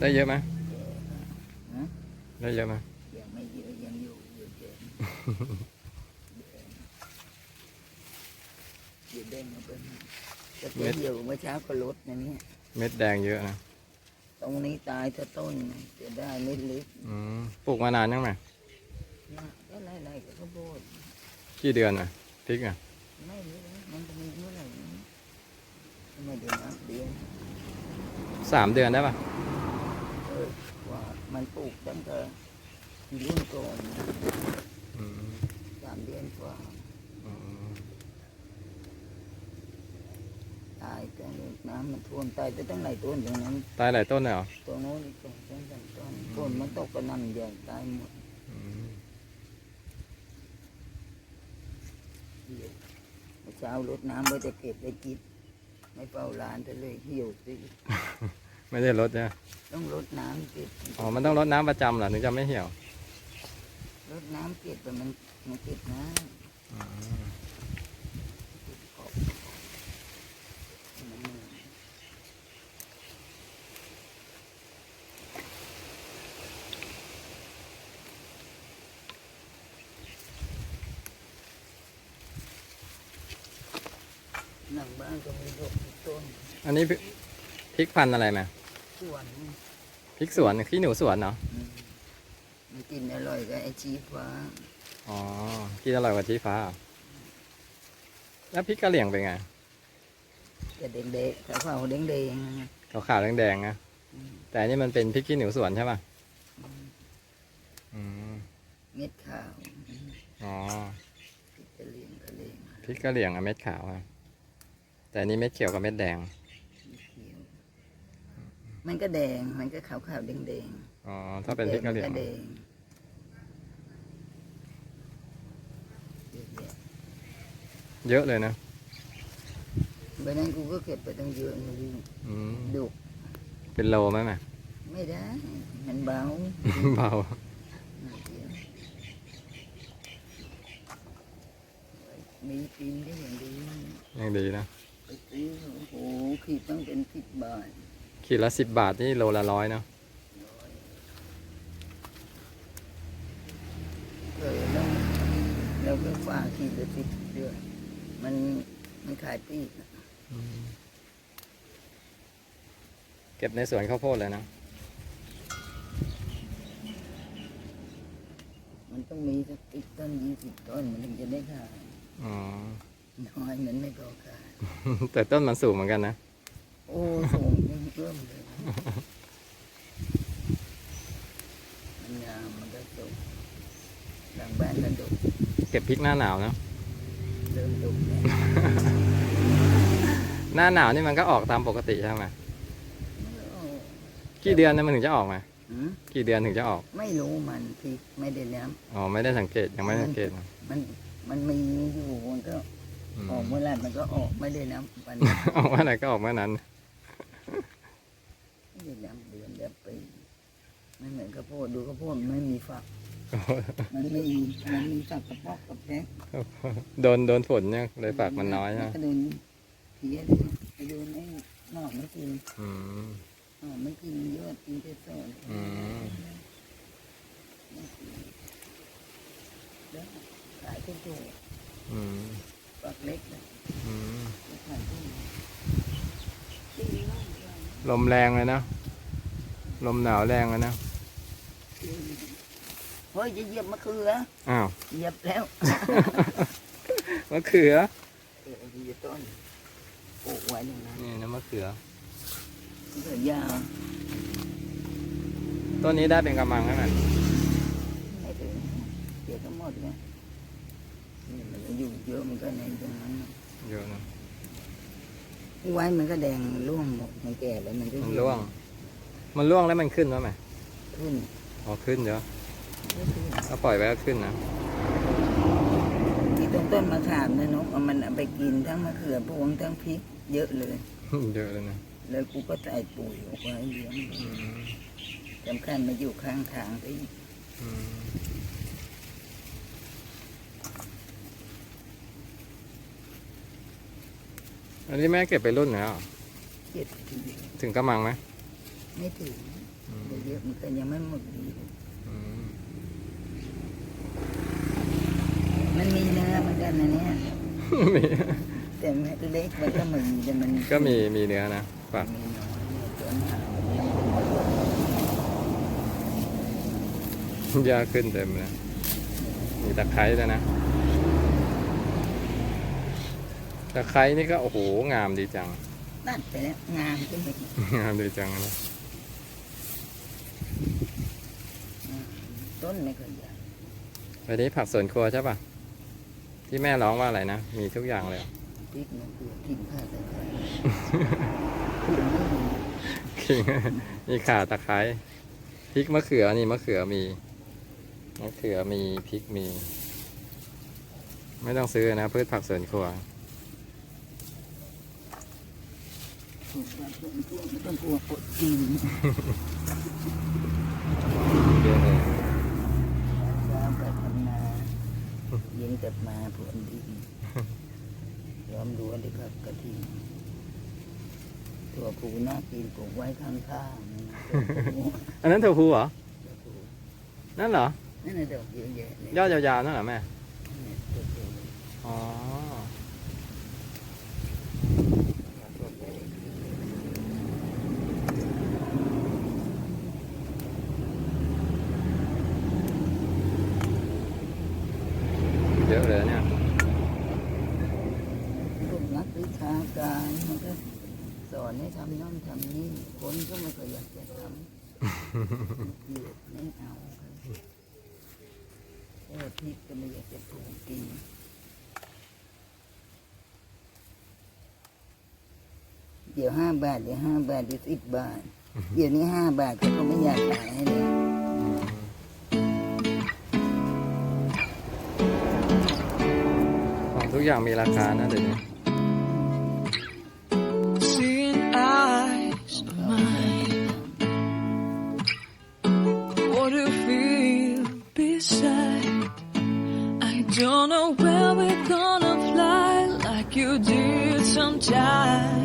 ได้เยอะไหมฮะได้เยอะไหมยังไม่เยอะยังอยู่อยู่เดิมอยู่เด้งมาเป็นจะไปเหี่ยวเมื่อเช้าก็ลดนะเนี่ยเม็ดแดงเยอะนะตรงนี้ตายถ้าต้นจะได้ไม่ลึกอืมปลูกมานานยังไงนะก็ไล่ๆกับข้าวโพดกี่เดือนอะพริกอะไม่รู้นะมันจะมีเมื่อไหร่นะไม่ได้นับเดือนสามเดือนได้ปะ เออว่ามันปลูกตั้งแต่ รุ่นก่อนนะอืมสามเดือนกว่าอืมตายแต่น้ำมันท่วมตายไปตั้งหลายต้นตรงนั้นตายหลายต้นเลยเหรอตรงโน้นอีกสองต้นสามต้นฝนมันตกกระหนำใหญ่ตายหมดอืมเหี่ยวเมื่อเช้ารดน้ำไว้จะเก็บได้จิบไม่เฝ้าร้านจะเลยเหี่ยวสิไม่ได้ลดเนี่ยต้องรดน้ำเก็บ อ๋อมันต้องลดน้ำประจำเหรอถึงจะไม่เหี่ยว รดน้ำเก็บแต่มันมันเก็บน้อืมำขอบมันเหนื่อยหนังบ้านก็มีดอกมีต้นอันนี้พริพริกพันธุ์อะไรไหมส่วนพริกสวนขี้หนูสวนเนาะ อืม มันกินอร่อยกับไอชีฟ้าอ๋อ กินอร่อยกว่าชี้ฟ้าเหรอแล้วพริกกะเหรี่ยงเป็นไง จะเด็กๆขาวๆแดงๆนะขาวๆแดงๆนะ อืมแต่อันนี่มันเป็นพริกขี้หนูสวนใช่ป่ะอืม เม็ดขาวอ๋อ พริกกะเหรี่ยงกะเหรี่ยงพริกกะเหรี่ยงอะเม็ดขาวอะแต่อันนี้เม็ดเขียวกับเม็ดแดง เขียวมันก็แดงมันก็ขาวๆแดงอ๋อๆถ้าเป็นพริกกะเหรี่ยงแดงเยอะแยะ เยอะเลยนะใบนั้นกูก็เก็บไปตั้งเยอะนะดูอืมดุเป็นโลไหมแม่ไม่ได้ มันเบาเบามีกินได้อย่างดียังดีนะไปซื้อโอ้โหขีดต้องเป็นสิบบาท ขีดละสิบบาทนี่โลละร้อยเนาะเออแล้วเราก็ฝากขีดละสิบเดือน มันมันขายปลีกอะเก็บในสวนข้าวโพดเลยนะ มันต้องมีสักสิบต้นยี่สิบต้นมันถึงจะได้ขายอ๋อ น้อยมันไม่พอขาย แต่ต้นมันสูงเหมือนกันนะ โอ้สูงเริ่มเลยมันงามมันก็สุกหลังบ้านก็ดุเก็บพริกหน้าหนาวนะ เริ่มดุแล้ว หน้าหนาวนี่มันก็ออกตามปกติใช่ไหมโอ้กี่เดือนนะมันถึงจะออกมาหืมกี่เดือนถึงจะออกไม่รู้มันพี่ไม่ได้น้อ๋อไม่ได้สังเกตยังไม่ได้สังเกตนะำมันมันมีอยู่มันก็อืม ออกเมื่อไหรมันก็ออกไม่ได้น้ำมันออกเมื่อไหร่ก็ออกเมื่อนั้น ไม่ได้น้ำเดือนเดียวปีไม่เหมือนข้าวโพดดูข้าวโพดมันไม่มีฝัก มันไม่มีมันมีฝักกระปอกกระแพกโดนโดนฝนเนี่ยเลยฝักมันน้อยมันะก็โดน เพี้ยเลยไปโดนไอ้หนอกมันกินอืมหนอกมันกินยอดกินแต่ต้นอืมแล้วขายก็ถูกอืมฝักเล็กนะอืมไม่ขายที่ไหนดีมากเลยลมแรงเลยนะลมหนาวแรงเลยนะเฮ้ยจะเหยียบมะเขืออ้าวเหยียบแล้วมะเขือเออดีต้น ปลูกไว้อย่างนั้นนี่นะมะเขือเขือยาวต้นนี้ได้เป็นกำมังแล้วมันไม่ถึงเดี๋ยวก็หมดแล้วนี่มันอยู่เยอะมันก็ในตรงนั้นน่ะเยอะนะไว้มันก็แดงร่วงหมดมันแก่แล้วมันก็มันร่วง มันร่วงแล้วมันขึ้นแล้วไหมขึ้นอ๋อขึ้นเดี๋ยวไม่ขึ้นถ้าปล่อยไว้ก็ขึ้นนะ ที่ต้นต้นมะขามนะนกเอามันเอาไปกินทั้งมะเขือพวงทั้งพริกเยอะเลย เยอะเลยนะแล้วกูก็ใส่ปุ๋ยออกไว้เลี้ยงอืมสำคัญมาอยู่ข้างทางไปอีกอืมอันนี้แม่เก็บไปรุ่นไหนอะเจ็ดทีถึงกำมังไหมไม่ถึงอืมเยอะๆมันก็ยังไม่หมดดีอืมมันมีเนื้อเหมือน กันนะเนี่ยมีแต่เม็ดเล็กมันก็ไม่มีแต่มันก็มีมีเนื้อนะฝักมีน้อยเนี่ยตัวหนาหญ้าขึ้นเต็มเลยมีตะไคร้ด้วยนะตะไคร้นี่ก็โอ้โหงามดีจังตัดไปแล้วงามก็ไม่งามดีจังนะต้นไม่เคยใหญ่วันนี้ผักสวนครัวใช่ปะ ที่แม่ร้องว่าอะไรนะ มีทุกอย่างเลย พริกมันคือกินข้าวแต่ไข่คุณไม่มีขิง มีข่าตะไคร้พริกมะเขือนี่มะเขือมีมะเขือมีพริกมี ไม่ต้องซื้อนะพืชผักสวนครัวไม่ต้องกลัวอดกิน เยอะเลย เช้าไปทำนาเย็น กลับมาพรวนดินย้อมรั้วด้วยครับกะทิถั่วผูน่ากินปลูกไว้ข้างๆอันนั้นถั่วพูเหรอถั่วผูนั่นเหรอ นั่นน่ะดอกเยอะแยะเลยยอดยาวๆนั่นเหรอแม่เนี่ยถั่วผูอ๋อ เยอเลยเนี่ยพวกนักวิชาการมันก็สอนให้ทำนั่นทำนี่คนก็ไม่เคยอยากจะทำอยู่ไม่เอาครับเออพริกก็ไม่อยากจะปลูกกินเดี๋ยวห้าบาทเดี๋ยวห้าบาทเดี๋ยวสิบบาทเดี๋ยวนี้ห้าบาทเขาก็ไม่อยากขายให้เลย ทุกอย่างมีราคานะเดี๋ยวนี้ Seeing eyes of mine. What do you feel beside? I don't know where we're gonna fly like you did sometimes. Seeing